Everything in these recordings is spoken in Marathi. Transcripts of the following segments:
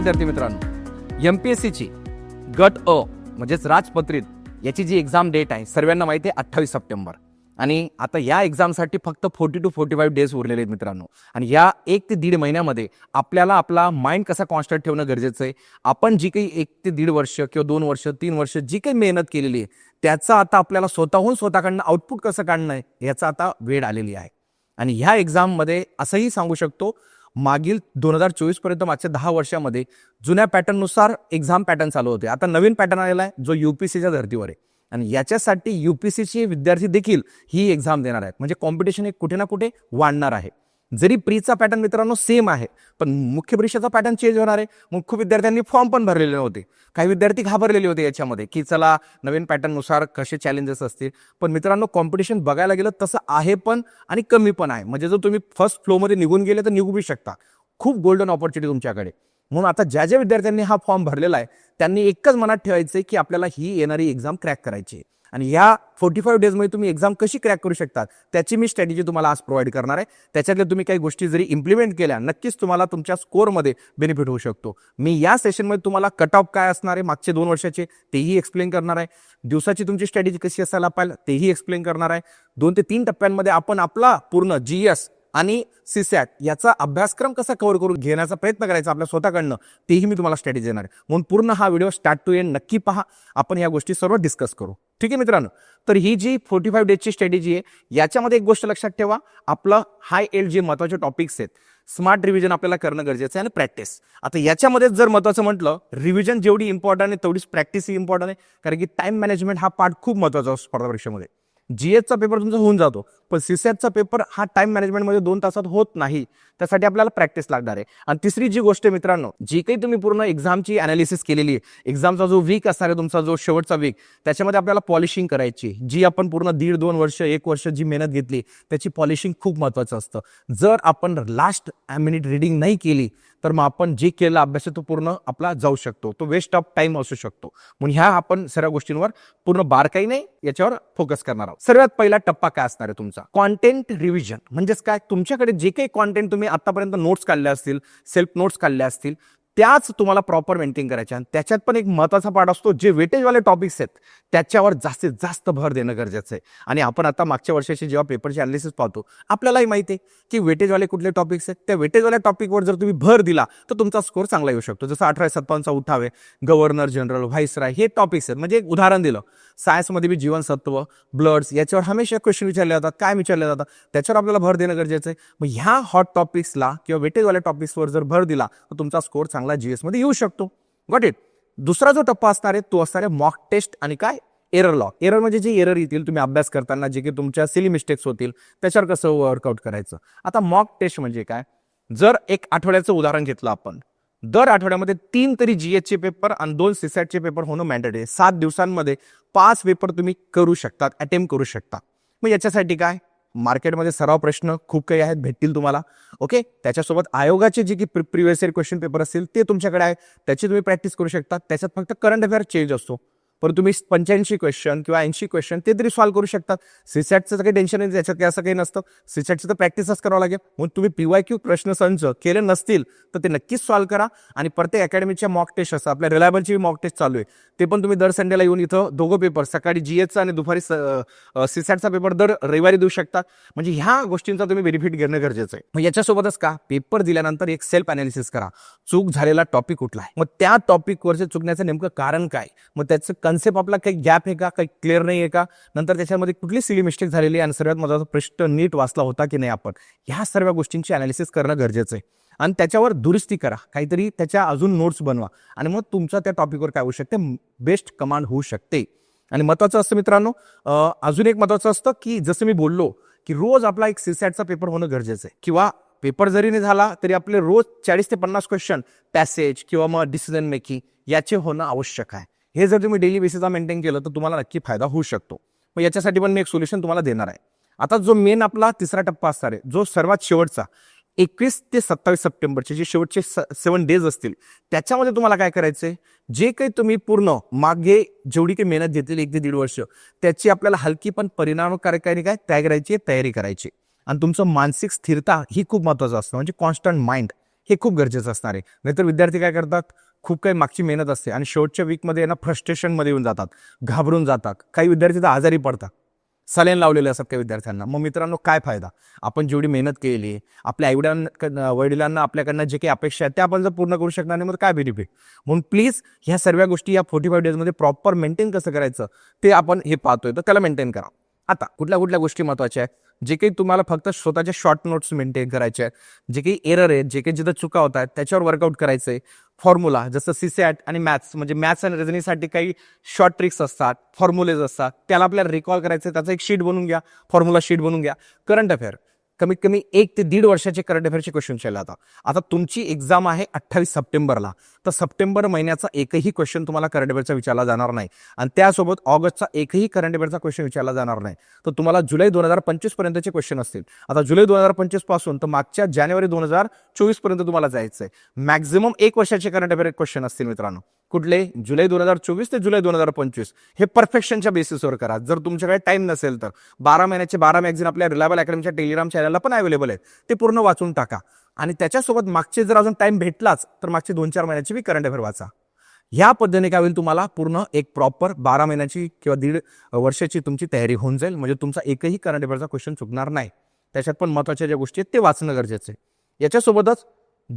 विद्यार्थी मित्रांनो एम पी एस सीची गट अ म्हणजेच राजपत्रित याची जी एक्झाम डेट आहे सर्वांना माहिती आहे अठ्ठावीस सप्टेंबर. आणि आता या एक्झामसाठी फक्त forty two forty five days उरलेले आहेत मित्रांनो. आणि या एक ते दीड महिन्यामध्ये आपल्याला आपला माइंड कसा कॉन्स्टंट ठेवणं गरजेचं आहे आपण जी काही एक ते दीड वर्ष किंवा दोन वर्ष तीन वर्ष जी काही मेहनत केलेली आहे त्याचा आता आपल्याला स्वतःहून स्वतःकडनं आउटपुट कसं काढणं आहे याचा आता वेळ आलेली आहे. आणि ह्या एक्झाममध्ये असंही सांगू शकतो मागील दोन हजार चोवीसपर्यंत मागच्या दहा वर्षामध्ये जुन्या पॅटर्ननुसार एक्झाम पॅटर्न चालू होते. आता नवीन पॅटर्न आलेला आहे जो यू पी सीच्या धर्तीवर आहे. आणि याच्यासाठी यू पी सीचे विद्यार्थी देखील ही एक्झाम देणार आहेत. म्हणजे कॉम्पिटिशन एक कुठे ना कुठे वाढणार आहे. जरी प्रीचा पॅटर्न मित्रांनो सेम आहे पण मुख्य परीक्षेचा पॅटर्न चेंज होणार आहे. मुख्य विद्यार्थ्यांनी फॉर्म पण भरलेले नव्हते. काही विद्यार्थी घाबरलेले होते याच्यामध्ये की चला नवीन पॅटर्ननुसार कसे चॅलेंजेस असतील. पण मित्रांनो कॉम्पिटिशन बघायला गेलं तसं आहे पण आणि कमी पण आहे. म्हणजे जर तुम्ही फर्स्ट फ्लोमध्ये निघून गेले तर निघू बी शकता. खूप गोल्डन ऑपॉर्च्युनिटी तुमच्याकडे. म्हणून आता ज्या ज्या विद्यार्थ्यांनी हा फॉर्म भरलेला आहे त्यांनी एकच मनात ठेवायचं की आपल्याला ही येणारी एक्झाम क्रॅक करायची आहे. आणि ह्या फोर्टी फाईव्ह डेजमध्ये तुम्ही एक्झाम कशी क्रॅक करू शकता त्याची मी स्ट्रॅटेजी तुम्हाला आज प्रोव्हाइड करणार आहे. त्याच्यातल्या तुम्ही काही गोष्टी जरी इम्प्लिमेंट केल्या नक्कीच तुम्हाला तुमच्या स्कोअरमध्ये बेनिफिट होऊ शकतो. मी या सेशनमध्ये तुम्हाला कट ऑफ काय असणार आहे मागचे दोन वर्षाचे तेही एक्सप्लेन करणार आहे. दिवसाची तुमची स्ट्रॅटेजी कशी असायला पाहिजे तेही एक्सप्लेन करणार आहे. दोन ते तीन टप्प्यांमध्ये आपण आपला पूर्ण जी एस आणि सीसॅट याचा अभ्यासक्रम कसा कव्हर करून घेण्याचा प्रयत्न करायचा आपल्या स्वतःकडनं तेही मी तुम्हाला स्ट्रॅटेजी देणार आहे. म्हणून पूर्ण हा व्हिडिओ स्टार्ट टू एंड नक्की पहा. आपण या गोष्टी सर्व डिस्कस करू. ठीक आहे मित्रांनो? तर ही जी फोर्टी फाईव्ह डेजची स्ट्रॅटेजी आहे याच्यामध्ये एक गोष्ट लक्षात ठेवा. आपलं हाय एल जे महत्त्वाचे टॉपिक्स आहेत स्मार्ट रिव्हिजन आपल्याला करणं गरजेचं आहे आणि प्रॅक्टिस आता याच्यामध्ये जर महत्वाचं म्हटलं रिव्हिजन जेवढी इम्पॉर्टंट आहे तेवढीच प्रॅक्टिसही इम्पॉर्टंट आहे. कारण की टाइम मॅनेजमेंट हा पार्ट खूप महत्त्वाचा असतो स्पर्धा परीक्षेमध्ये जीएसचा पेपर तुमचा होऊन जातो. पण सीसॅटचा पेपर हा टाइम मॅनेजमेंटमध्ये दोन तासात होत नाही. त्यासाठी आपल्याला प्रॅक्टिस लागणार आहे. आणि तिसरी जी गोष्ट आहे मित्रांनो जी काही तुम्ही पूर्ण एक्झामची अनालिसिस केलेली आहे एक्झामचा जो वीक असणार आहे तुमचा जो शेवटचा वीक त्याच्यामध्ये आपल्याला पॉलिशिंग करायची जी आपण पूर्ण दीड दोन वर्ष एक वर्ष जी मेहनत घेतली त्याची पॉलिशिंग खूप महत्त्वाचं असतं. जर आपण लास्ट मिनिट रिडिंग नाही केली तर मग आपण जे केलेला अभ्यास आहे तो पूर्ण आपला जाऊ शकतो. तो वेस्ट ऑफ टाइम असू शकतो. म्हणून ह्या आपण सर्व गोष्टींवर पूर्ण बारकाईने याच्यावर फोकस करणार आहोत. सर्वात पहिला टप्पा काय असणार आहे तुमचा? कॉन्टेंट रिव्हिजन म्हणजेच काय? तुमच्याकडे जे काही कॉन्टेंट तुम्ही आतापर्यंत नोट्स काढल्या असतील सेल्फ नोट्स काढल्या असतील त्याच तुम्हाला प्रॉपर मेंटेन करायच्या आणि त्याच्यात पण एक महत्त्वाचा पार्ट असतो जे वेटेजवाले टॉपिक्स आहेत त्याच्यावर जास्तीत जास्त भर देणं गरजेचं आहे. आणि आपण आता मागच्या वर्षाचे जेव्हा पेपरचे अनालिसिस पाहतो आपल्यालाही माहिती आहे की वेटेजवाले कुठले टॉपिक्स आहेत. त्या वेटेजवाल्या टॉपिकवर जर तुम्ही भर दिला तर तुमचा स्कोर चांगला येऊ शकतो. जसं अठराशे सत्तावन्नचा उठावे गव्हर्नर जनरल व्हाईसराय हे टॉपिक्स आहेत. म्हणजे एक उदाहरण दिलं. सायन्समध्ये बी जीवनसत्व ब्लड्स याच्यावर हमेशा क्वेश्चन विचारले जातात काय विचारले जातात? त्याच्यावर आपल्याला भर देणं गरजेचं आहे. मग ह्या हॉट टॉपिक्सला किंवा वेटेजवाल्या टॉपिक्सवर जर भर दिला तर तुमचा स्कोर चांगला जीएसमध्ये येऊ शकतो. गॉट इट दुसरा जो टप्पा असणार आहे तो असणार आहे मॉक टेस्ट आणि काय? एरर लॉ एरर म्हणजे जे एरर येतील तुम्ही अभ्यास करताना जे की तुमच्या सिली मिस्टेक्स होतील त्याच्यावर कसं वर्कआउट करायचं? आता मॉक टेस्ट म्हणजे काय? जर एक आठवड्याचं उदाहरण घेतलं आपण. दर आठवड्यामध्ये तीन तरी जीएसचे पेपर आणि दोन सीसॅटचे पेपर होणं मॅन्डेटरी आहे. सात दिवसांमध्ये पाच पेपर तुम्ही करू शकतात अटेम्प्ट करू शकता मग याच्यासाठी काय? मार्केटमध्ये सराव प्रश्न खूप काही आहेत भेटतील तुम्हाला. ओके? त्याच्यासोबत आयोगाचे जे की प्रिव्हियस इयर क्वेश्चन पेपर असतील ते तुमच्याकडे आहे. त्याची तुम्ही प्रॅक्टिस करू शकता. त्याच्यात फक्त करंट अफेअर चेंज असतो. पण तुम्ही पंच्याऐंशी क्वेश्चन किंवा ऐंशी क्वेश्चन ते तरी सॉल्व्ह करू शकतात सीसॅटचं काही टेन्शन नाही त्याच्यात काही असं काही नसतं. सीसॅटचं तर प्रॅक्टिसच करावं लागेल. म्हणून तुम्ही पीवाय क्यू प्रश्न संच केले नसतील तर ते नक्कीच सॉल्व्ह करा. आणि प्रत्येक अकॅडमीच्या मॉक टेस्ट असतात. आपल्या रिलायबलची मॉक टेस्ट चालू आहे. ते पण तुम्ही दर संडेला येऊन इथं दोघं पेपर सकाळी जी जीएसचा आणि दुपारी सीसॅटचा पेपर दर रविवारी देऊ शकतात म्हणजे ह्या गोष्टींचा तुम्ही बेनिफिट घेणं गरजेचं आहे. मग याच्यासोबतच का? पेपर दिल्यानंतर एक सेल्फ अनालिसिस करा. चूक झालेला टॉपिक कुठला आहे? मग त्या टॉपिकवरचे चुकण्याचं नेमकं कारण काय? मग त्याचं कन्सेप्ट आपला काही गॅप आहे का? काही क्लिअर नाही आहे का? नंतर त्याच्यामध्ये कुठली सिली मिस्टेक झालेली आहे? आणि सर्वात महत्त्वाचा प्रश्न नीट वाचला होता की नाही आपण? ह्या सर्व गोष्टींची अनालिसिस करणं गरजेचं आहे. आणि त्याच्यावर दुरुस्ती करा. काहीतरी त्याच्या अजून नोट्स बनवा. आणि मग तुमचा त्या टॉपिकवर काय होऊ शकते? बेस्ट कमांड होऊ शकते. आणि महत्वाचं असतं मित्रांनो अजून एक महत्वाचं असतं की जसं मी बोललो की रोज आपला एक सीसॅटचा पेपर होणं गरजेचं आहे. किंवा पेपर जरी नाही झाला तरी आपले रोज चाळीस ते पन्नास क्वेश्चन पॅसेज किंवा मग डिसिजन मेकिंग याचे होणं आवश्यक आहे. हे जर तुम्ही डेली बेसिसला मेंटेन केलं तर तुम्हाला नक्की फायदा होऊ शकतो. मग याच्यासाठी पण मी एक सोल्युशन तुम्हाला देणार आहे. आता जो मेन आपला तिसरा टप्पा असणार आहे जो सर्वात शेवटचा एकवीस ते सत्तावीस सप्टेंबरचे जे शेवटचे सेवन डेज असतील त्याच्यामध्ये तुम्हाला काय करायचंय? जे काही तुम्ही पूर्ण मागे जेवढी काही मेहनत घेतलेली एक ते दीड वर्ष त्याची आपल्याला हलकी पण परिणामकारक काय? तयार करायची तयारी करायची आणि तुमचं मानसिक स्थिरता ही खूप महत्वाचं असतं. म्हणजे कॉन्स्टंट माइंड हे खूप गरजेचं असणार आहे. नाहीतर विद्यार्थी काय करतात? खूप काही मागची मेहनत असते आणि शेवटच्या वीकमध्ये यांना फ्रस्ट्रेशनमध्ये येऊन जातात घाबरून जातात. काही विद्यार्थी तर आजारी पडतात. सलेन लावलेले असतात काही विद्यार्थ्यांना. मग मित्रांनो काय फायदा? आपण जेवढी मेहनत केली आपल्या आईवड्यां वडिलांना आपल्याकडनं जे काही अपेक्षा आहेत त्या आपण जर पूर्ण करू शकणार नाही मग काय बेनिफिट म्हणून प्लीज ह्या सर्व गोष्टी या फोर्टी फाईव्ह डेजमध्ये प्रॉपर मेंटेन कसं करायचं ते आपण हे पाहतोय. तर त्याला मेंटेन करा. आता कुठल्या कुठल्या गोष्टी महत्त्वाच्या आहेत? जे काही तुम्हाला फक्त स्वतःच्या शॉर्ट नोट्स मेंटेन करायचे आहेत. जे काही एरर आहेत जे काही जिथं चुका होत आहेत त्याच्यावर वर्कआउट करायचंय. फॉर्म्युला जसं सीसॅट आणि मॅथ्स म्हणजे मॅथ्स आणि रिझनिंगसाठी काही शॉर्ट ट्रिक्स असतात फॉर्म्युलेज असतात त्याला आपल्याला रिकॉल करायचं त्याचं एक शीट बनवून घ्या फॉर्म्युला शीट बनवून घ्या. करंट अफेअर कमीत कमी एक ते दीड वर्षाचे करंट अफेअरचे क्वेश्चन केले आता. आता तुमची एक्झाम आहे अठ्ठावीस सप्टेंबरला. तर सप्टेंबर महिन्याचा एकही क्वेश्चन तुम्हाला करंट अफेअरचा विचारला जाणार नाही. आणि त्यासोबत ऑगस्टचा एकही करंट अफेअरचा क्वेश्चन विचारला जाणार नाही. तर तुम्हाला जुलै दोन हजार पंचवीस पर्यंतचे क्वेश्चन असतील. आता जुलै दोन हजार पंचवीसपासून तर मागच्या जानेवारी दोन हजार चोवीसपर्यंत तुम्हाला जायचं आहे मॅक्झिमम एक वर्षाचे करंट अफेअर क्वेश्चन असतील मित्रांनो. कुठले? जुलै दोन हजार चोवीस ते जुलै दोन हजार पंचवीस. हे परफेक्शनच्या बेसिसवर करा. जर तुमच्याकडे टाईम नसेल तर. बारा महिन्याचे बारा मॅगझिन आपल्या रिलायबल अकॅडमीच्या टेलिग्राम चॅनलला पण अवेलेबल आहेत. ते पूर्ण वाचून टाका. आणि त्याच्यासोबत मागचे जर अजून टाइम भेटलाच तर मागचे दोन चार महिन्याची बी करंट अफेअर वाचा. ह्या पद्धतीने काय होईल तुम्हाला पूर्ण एक प्रॉपर बारा महिन्याची किंवा दीड वर्षाची तुमची तयारी होऊन जाईल. म्हणजे तुमचा एकही करंट अफेअरचा क्वेश्चन चुकणार नाही. त्याच्यात पण महत्त्वाच्या ज्या गोष्टी आहेत ते वाचणं गरजेचं आहे. याच्यासोबतच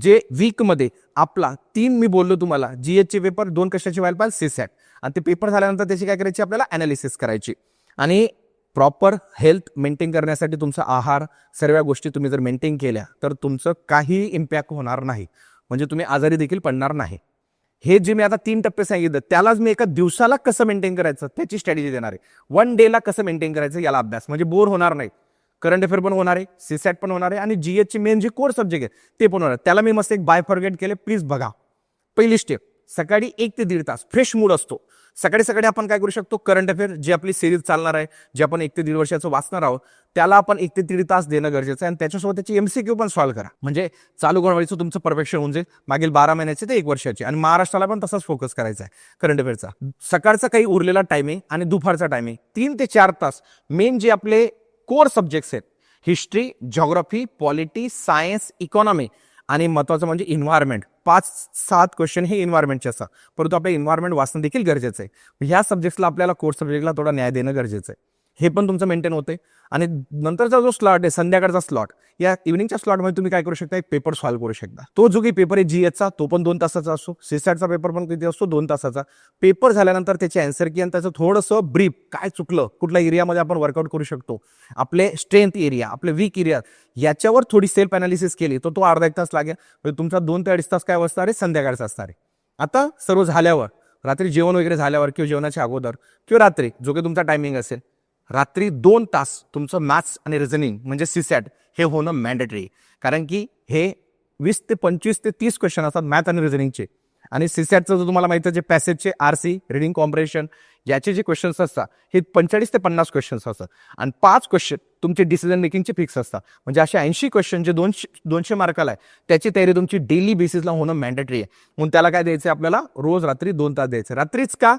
जे वीकमध्ये आपला तीन मी बोललो तुम्हाला जी एचचे पेपर दोन कशाचे व्हायला पाहिजे? सीसॅट आणि ते पेपर झाल्यानंतर त्याची काय करायची? आपल्याला अनालिसिस करायची. आणि प्रॉपर हेल्थ मेंटेन करण्यासाठी तुमचा आहार सर्व गोष्टी तुम्ही जर मेंटेन केल्या तर तुमचं काही इम्पॅक्ट होणार नाही. म्हणजे तुम्ही आजारी देखील पडणार नाही. हे जे मी आता तीन टप्पे सांगितलं त्यालाच मी एका दिवसाला कसं मेंटेन करायचं? त्याची स्ट्रॅटेजी देणार आहे. वन डेला कसं मेंटेन करायचं? याला अभ्यास. म्हणजे बोर होणार नाही. करंट अफेअर पण होणार आहे सीसॅट पण होणार आहे आणि जी एचची मेन जे कोर सब्जेक्ट आहे ते पण होणार आहे. त्याला मी मस्त एक बाय फॉरगेट केले प्लीज बघा. पहिली स्टेप सकाळी एक ते दीड तास फ्रेश मूड असतो. सकाळी सकाळी आपण काय करू शकतो? करंट अफेअर जी आपली सिरीज चालणार आहे जे आपण एक ते दीड वर्षाचं वाचणार आहोत त्याला आपण एक ते दीड तास देणं गरजेचं आहे आणि त्याच्यासोबत त्याची एमसीक्यू पण सॉल्व्ह करा. म्हणजे चालू गणवाडीचं तुमचं परफेक्शन होऊन जाईल. मागील बारा महिन्याचे ते एक वर्षाचे. आणि महाराष्ट्राला पण तसाच फोकस करायचा आहे करंट अफेअरचा सकाळचा काही उरलेला टायमिंग आणि दुपारचा टायमिंग तीन ते चार तास मेन जे आपले कोर सब्जेक्ट्स आहेत. History geography polity science economy आणि महत्वाचं म्हणजे इन्व्हायरमेंट पाच सात क्वेश्चन हे इन्व्हायरमेंटचे असतात. परंतु आपलं इन्व्हायरमेंट वाचणं देखील गरजेचं आहे. ह्या सब्जेक्ट्सला आपल्याला कोर्स सब्जेक्टला थोडा न्याय देणं गरजेचं आहे. हे पण तुमचं मेंटेन होते आणि नंतरचा जो स्लॉट आहे संध्याकाळचा स्लॉट या इव्हनिंगच्या स्लॉटमध्ये तुम्ही काय करू शकता? एक पेपर सॉल्व्ह करू शकता. तो जो की पेपर आहे जी एचचा तो पण दोन तासाचा असतो सीसॅटचा पेपर पण किती असतो दोन तासाचा. पेपर झाल्यानंतर त्याचे अँसर की आणि त्याचं थोडंसं ब्रीफ काय चुकलं कुठल्या एरियामध्ये आपण वर्कआउट करू शकतो आपले स्ट्रेंथ एरिया आपले वीक एरिया याच्यावर थोडी सेल्फ अनालिसिस केली तर तो अर्धा एक तास लागेल. म्हणजे तुमचा दोन ते अडीच तास काय असणार आहे? संध्याकाळचा असणार आहे. आता सर्व झाल्यावर रात्री जेवण वगैरे झाल्यावर किंवा जेवणाच्या अगोदर किंवा रात्री जो काही तुमचा टायमिंग असेल रात्री दोन तास तुमचं मॅथ्स आणि रिझनिंग म्हणजे सीसॅट हे होणं मॅन्डेटरी कारण की हे वीस ते पंचवीस ते तीस क्वेश्चन असतात मॅथ आणि रिझनिंगचे आणि सीसॅटचं जर तुम्हाला माहिती आहे जे पॅसेजचे आर सी रिडिंग कॉम्प्रेशन याचे जे क्वेश्चन्स असतात हे पंचेचाळीस ते पन्नास क्वेश्चन्स असतात. आणि पाच क्वेश्चन तुमचे डिसिजन मेकिंगचे फिक्स असतात. म्हणजे असे ऐंशी क्वेश्चन जे दोनशे दोनशे मार्काला आहे त्याची तयारी तुमची डेली बेसिसला होणं मॅन्डेटरी आहे. म्हणून त्याला काय द्यायचं आहे आपल्याला? रोज रात्री दोन तास द्यायचं रात्रीच का?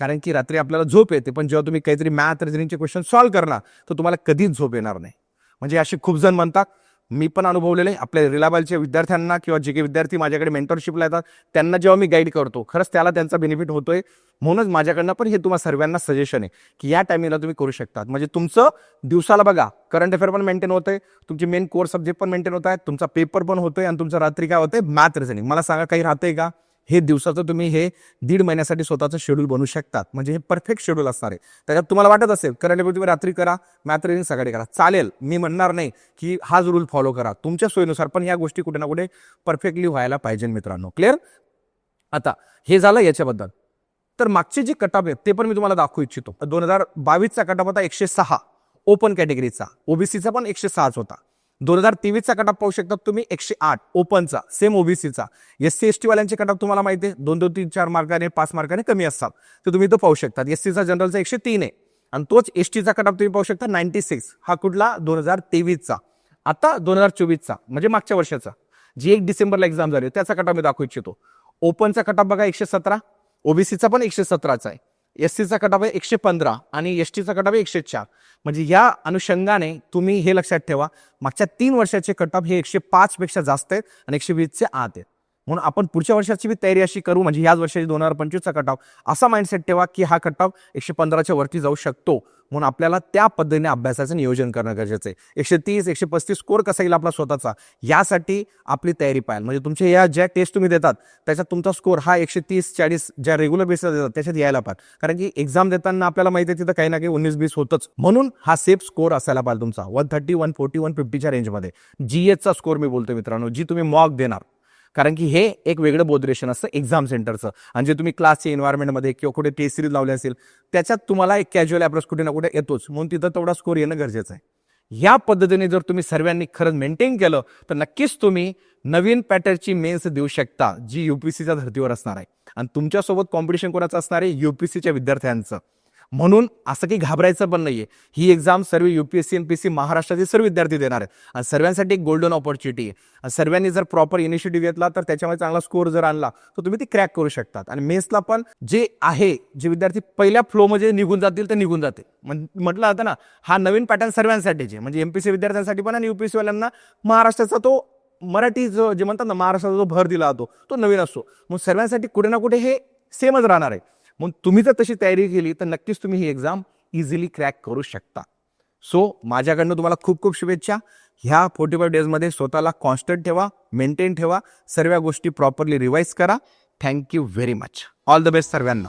कारण की रात्री आपल्याला झोप येते पण जेव्हा तुम्ही काहीतरी मॅथ रिझनिंगचे क्वेश्चन सॉल्व्ह करणार तर तुम्हाला कधीच झोप येणार नाही. म्हणजे असे खूप जण म्हणतात मी पण अनुभवलेले आपल्या रिलायबलच्या विद्यार्थ्यांना किंवा जे काही विद्यार्थी माझ्याकडे मेंटरशिपला येतात त्यांना जेव्हा मी गाईड करतो खरंच त्याला त्यांचा बेनिफिट होतोय म्हणूनच माझ्याकडनं पण हे तुम्हाला सर्वांना सजेशन आहे की या टायमिंगला तुम्ही करू शकतात. म्हणजे तुमचं दिवसाला बघा करंट अफेअर पण मेंटेन होतंय तुमचे मेन कोर्स सब्जेक्ट पण मेंटेन होत आहेत तुमचा पेपर पण होतोय आणि तुमचं रात्री काय होतंय? मॅथ रिझनिंग मला सांगा काही राहतंय का? हे दिवसाचं तुम्ही हे दीड महिन्यासाठी स्वतःचं शेड्यूल बनवू शकतात. म्हणजे हे परफेक्ट शेड्यूल असणार आहे. त्याच्यात तुम्हाला वाटत असेल करायला तुम्ही रात्री करा मॅथ सकाळी करा. चालेल मी म्हणणार नाही की हाच रूल फॉलो करा. तुमच्या सोयीनुसार पण ह्या गोष्टी कुठे ना कुठे परफेक्टली व्हायला पाहिजे मित्रांनो. क्लिअर आता हे झालं याच्याबद्दल. तर मागचे जे कटाप आहेत ते पण मी तुम्हाला दाखवू इच्छितो. दोन हजार बावीसचा कटाप होता एकशे सहा. ओपन कॅटेगरीचा ओबीसीचा पण एकशे सहाच होता. दोन हजार तेवीसचा कटअप पाहू शकता तुम्ही एकशे आठ ओपनचा सेम ओबीसीचा एस सी एस टी वाल्यांचे कटाप तुम्हाला माहिती आहे दोन दोन तीन चार मार्काने पाच मार्काने कमी असतात. ते तुम्ही तो पाहू शकता एस सीचा जनरलचा एकशे तीन आहे. आणि तोच एस टीचा कटअप तुम्ही पाहू शकता नाईन्टी सिक्स हा कुठला? दोन हजार तेवीसचा. आता दोन हजार चोवीसचा म्हणजे मागच्या वर्षाचा. जी एक डिसेंबरला एक्झाम झाली त्याचा कटाप मी दाखवू इच्छितो. ओपनचा कटअप बघा एकशे सतरा. ओबीसीचा पण एकशे सतराचा आहे. एस टीचा कटाप आहे एकशे पंधरा आणि एस टीचा कटाप आहे एकशे चार. म्हणजे या अनुषंगाने तुम्ही हे लक्षात ठेवा मागच्या तीन वर्षाचे कटाप हे एकशे पाच पेक्षा जास्त आहेत आणि एकशे वीसचे आत आहेत. म्हणून आपण पुढच्या वर्षाची बी तयारी अशी करू म्हणजे याच वर्षाची दोन हजार पंचवीसचा कट असा माइंडसेट ठेवा की हा कट एकशे पंधराच्या वरती जाऊ शकतो. म्हणून आपल्याला त्या पद्धतीने अभ्यासाचं नियोजन करणं गरजेचं आहे. एकशे तीस एकशे पस्तीस स्कोर कसा येईल आपला स्वतःचा? यासाठी आपली तयारी पाहिजे म्हणजे तुमच्या या ज्या टेस्ट तुम्ही देतात त्याच्यात तुमचा स्कोर हा एकशे तीस चाळीस ज्या रेग्युलर बेसला देतात त्याच्यात यायला पाहिजे कारण की एक्झाम देताना आपल्याला माहिती आहे तिथं काही ना काही उन्नीस बीस होतच. म्हणून हा सेफ स्कोर असायला पाहिजे तुमचा. One thirty one forty one फिफ्टीच्या रेंजमध्ये जी एचचा स्कोर मी बोलतो मित्रांनो जी तुम्ही मॉक देणार. कारण की हे एक वेगळं बोधरेशन असतं एक्झाम सेंटरचं आणि जे तुम्ही क्लासच्या एन्व्हायरमेंटमध्ये किंवा कुठे टेस्ट सिरीज लावले असेल त्याच्यात तुम्हाला एक कॅज्युअल अप्रोच कुठे ना कुठे येतोच. म्हणून तिथं तेवढा स्कोर येणं गरजेचं आहे. या पद्धतीने जर तुम्ही सर्वांनी खरंच मेंटेन केलं तर नक्कीच तुम्ही नवीन पॅटर्नची मेन्स देऊ शकता जी युपीसीच्या धर्तीवर असणार आहे. आणि तुमच्यासोबत कॉम्पिटिशन कोणाचं असणार आहे? युपीसीच्या विद्यार्थ्यांचं. म्हणून असं काही घाबरायचं पण नाहीये. ही एक्झाम सर्व युपीएससी एन पी सी महाराष्ट्राचे सर्व विद्यार्थी देणार आहेत. आणि सर्वांसाठी एक गोल्डन ऑपॉर्च्युनिटी आहे. सर्वांनी जर प्रॉपर इनिशिएटिव्ह घेतला तर त्याच्यामध्ये चांगला स्कोर जर आणला तर तुम्ही ती क्रॅक करू शकतात. आणि मेन्सला पण जे आहे जे विद्यार्थी पहिल्या फ्लोमध्ये निघून जातील ते निघून जाते. म्हटलं जातं ना हा नवीन पॅटर्न सर्वांसाठीचे म्हणजे एमपीसी विद्यार्थ्यांसाठी पण आणि युपीएससी वाल्यांना महाराष्ट्राचा तो मराठी जो जे म्हणतात ना महाराष्ट्राचा जो भर दिला जातो तो नवीन असतो. मग सर्वांसाठी कुठे ना कुठे हे सेमच राहणार आहे. मग तुम्ही जर तशी तयारी केली तर नक्कीच तुम्ही ही एक्झाम इझिली क्रॅक करू शकता. सो माझ्याकडनं तुम्हाला खूप खूप शुभेच्छा. ह्या फोर्टी फाईव्ह डेजमध्ये स्वतःला कॉन्स्टंट ठेवा मेंटेन ठेवा. सर्व गोष्टी प्रॉपरली रिवाईज करा. Thank you very much all the best सर्वांना.